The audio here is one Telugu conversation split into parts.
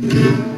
Yeah.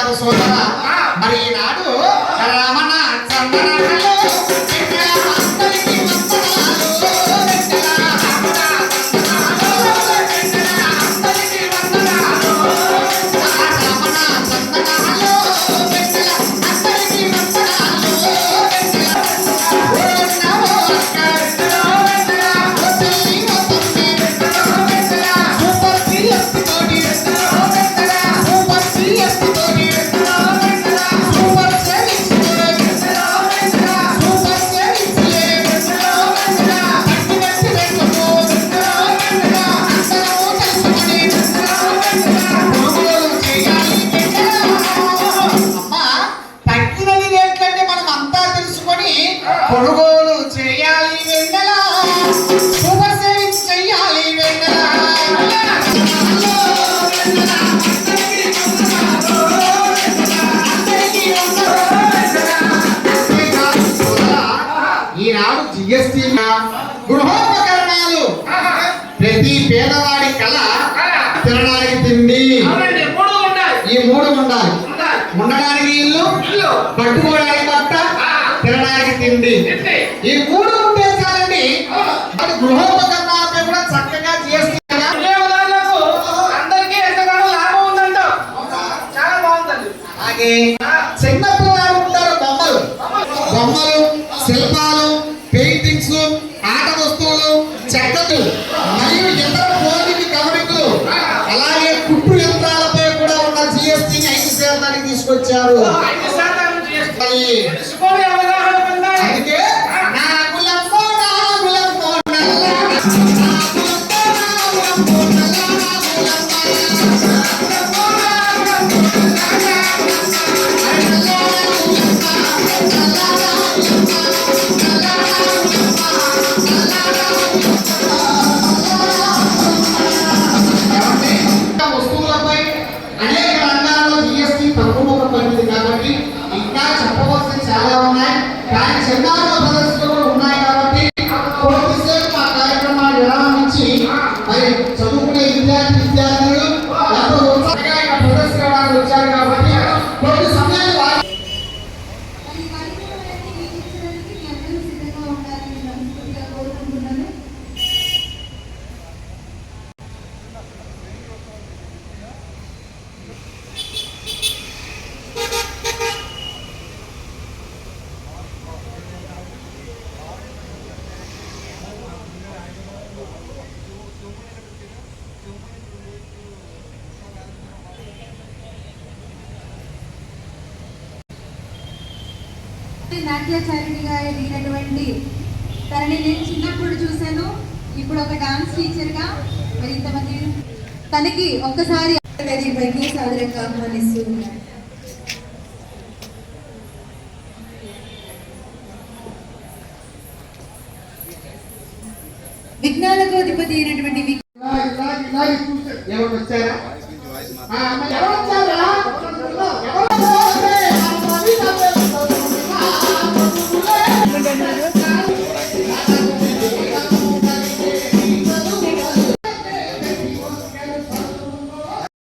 కాదు సోదరా. మరి ఈనాడు రమణ చందన గృహోపకరణాలు. ప్రతి పేదవాడి కళ తినడానికి తిండి. ఈ మూడు ఉండాలి. ఉండడానికి ఇల్లు పట్టుకోవడానికి బట్ట తినడానికి తిండి. ఈ మూడు ఉంటే చాలండి. మరి గృహోపకరణాలపై కూడా చక్కగా జిఎస్టీ చిన్న ఉంటారు బొమ్మలు. బొమ్మలు శిల్పాలు విద్యార్థి విద్యార్థులు నాట్య చారిటీగా ఎదిగినటువంటి తనని నేను చిన్నప్పుడు చూశాను. ఇప్పుడు ఒక డాన్స్ టీచర్గా మరి ఇంతమంది తనకి ఒక్కసారి వేదికపైకి సాదరంగా ఆహ్వానిస్తూ విజ్ఞానకు అధిపతి అయినటువంటి ఏమన్నా వచ్చారా?